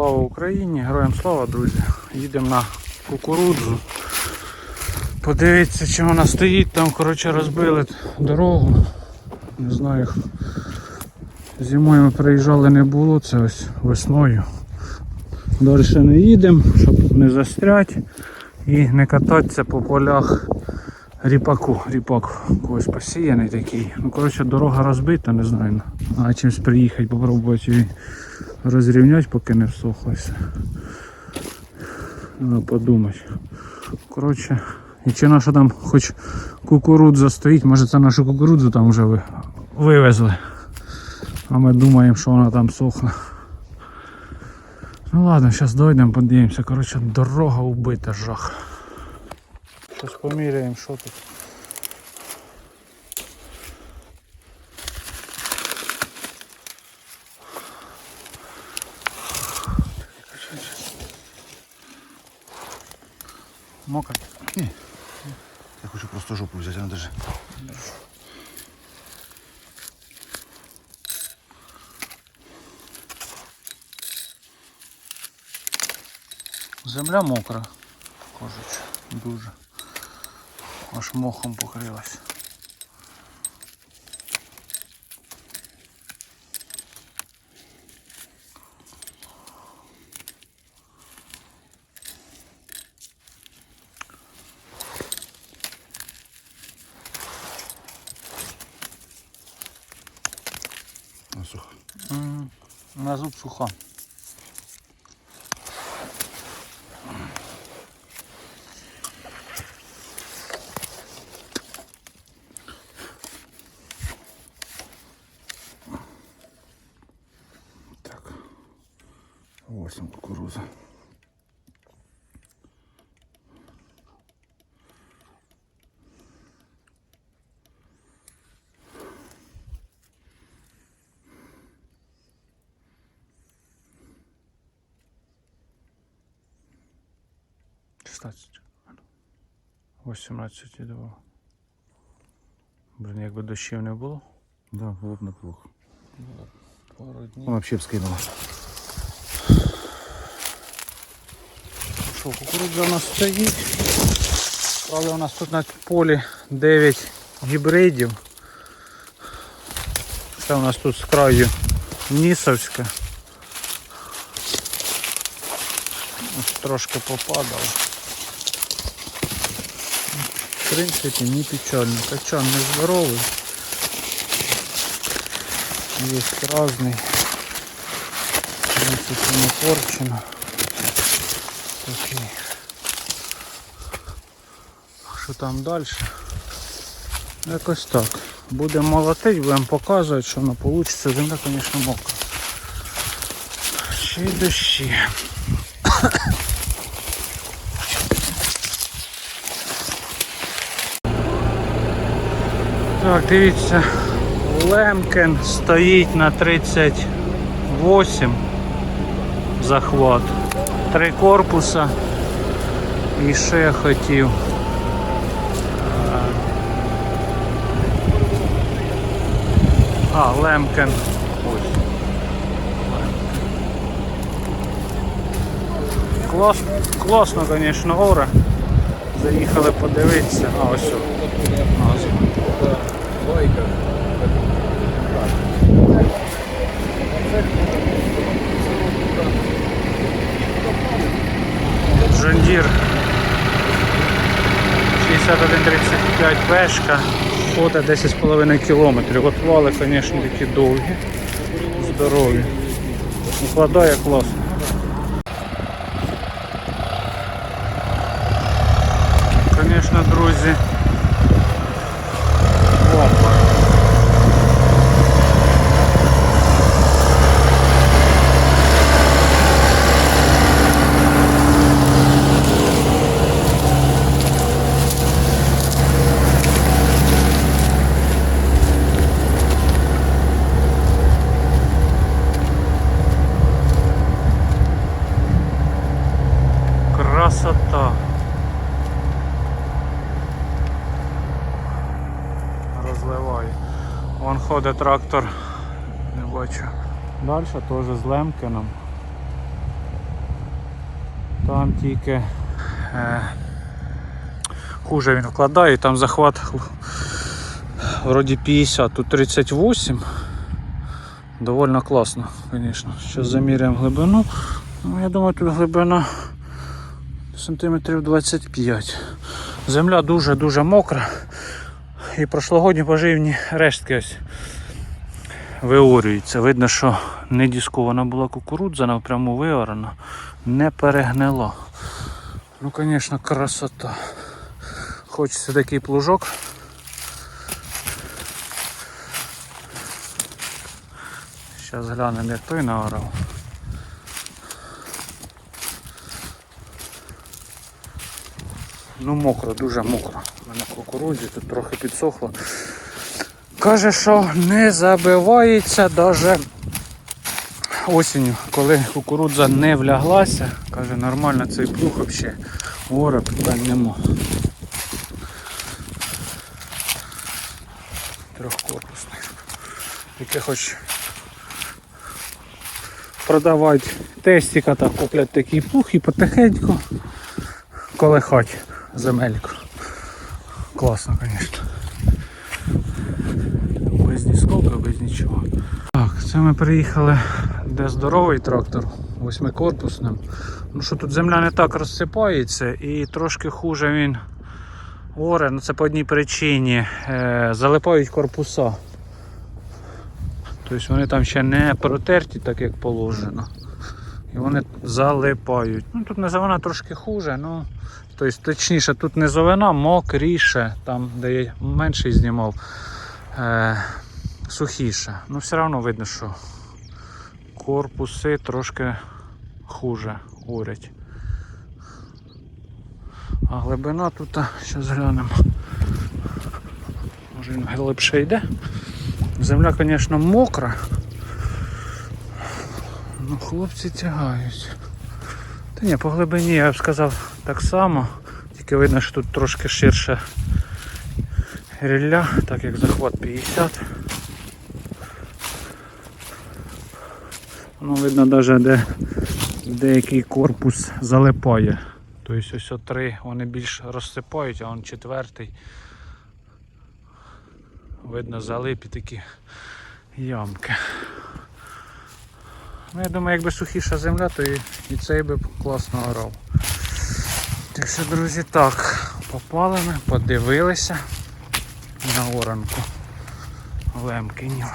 Слава Україні! Героям слава, друзі! Їдемо на кукурудзу. Подивіться, чи вона стоїть, там коротше розбили дорогу. Не знаю. Зимою ми приїжджали не було, це ось весною. Далі не їдемо, щоб не застрять і не кататися по полях ріпаку. Ріпак когось посіяний такий. Ну коротше дорога розбита, не знаю. А чимось приїхати, попробувати її розрівняти, поки не всохлося. Треба подумати. Коротше, і чи наша там хоч кукурудза стоїть, може це нашу кукурудзу там вже ви- вивезли. А ми думаємо, що вона там сохне. Ну ладно, зараз дойдемо, подивимося. Коротше, дорога убита, жах. Щось поміряємо, що тут. Мокро. Я хочу просто жопу взяти, а не даже. Земля мокра, кажуть, дуже. Аж мохом покрилась. М, На зуб суха. Восемь кукуруза. Шістнадцять. 18,2. Блін, якби дощів не було. Да, було б неплохо. Пару днів. Вона взагалі б скинула. Що, кукурудза у нас стоїть. Правда, у нас тут на полі 9 гібридів. Це у нас тут з краю Нісовська. Ось Трошки попадало. В принципі, не печально. Качан не здоровий. Є разний. В принципі, не порчено. Такий. Що там далі? Якось так. Будемо молотити, будемо показувати, що воно вийде. Земля, звісно, мокра. Ще й дощі. Так, дивіться, Лемкен стоїть на 38 захват. Три корпуса. І ще я хотів. е, А, Лемкен. Ось. Клас, класно, звісно, ора. Заїхали подивитися. А, ось. о, Назва. 6135 пешка, хода 10,5 кілометрів. От вали, звісно, такі довгі, здорові. Укладає класно. Звісно, друзі. Ходить трактор. Не бачу. Далі теж з Лемкином. Там тільки е, хуже він вкладає, там захват вроді 50, тут 38. Довольно класно, звісно. Зараз заміряємо глибину. Ну, я думаю, тут глибина сантиметрів 25. Земля дуже-дуже мокра. І прошлогодні поживні рештки ось виорюються. Видно, що не діскована була кукурудза, напряму виорана, не перегнила. Ну, звісно, красота. Хочеться такий плужок. Зараз глянемо, як той наорав. Ну мокро, дуже мокро. Мене кукурудзі тут трохи підсохло. Каже, що не забивається навіть осінню, коли кукурудза не вляглася. Каже, нормально цей плуг взагалі. Оре питань нема. Трьохкорпусний. Яке хоч продавати тестика, так куплять такий плуг і потихеньку колихать земельку. Класно, звісно. Без ні ніскока, без нічого. Так, це ми приїхали, де здоровий трактор, восьмикорпусним. Ну що тут земля не так розсипається і трошки хуже він оре, ну це по одній причині. Е, залипають корпуса. Тобто вони там ще не протерті, так як положено. І вони залипають. Ну тут низовина трошки хуже, ну тобто, точніше, тут низовина мокріше, там де я менший знімав, е, сухіше. Ну все одно видно, що корпуси трошки хуже урять. А глибина тут, зараз глянемо. Може він глибше йде. Земля, звісно, мокра. Ну, хлопці тягають. Та ні, по глибині я б сказав так само, тільки видно, що тут трошки ширше рілля, так як захват 50. Ну, видно навіть де деякий корпус залипає. Тобто ось три вони більш розсипають, а он четвертий. Видно залипі такі ямки. Ну, я думаю, якби сухіша земля, то і, і цей би класно орав. Так що, друзі, так, попали ми, подивилися на оранку Лемкинів.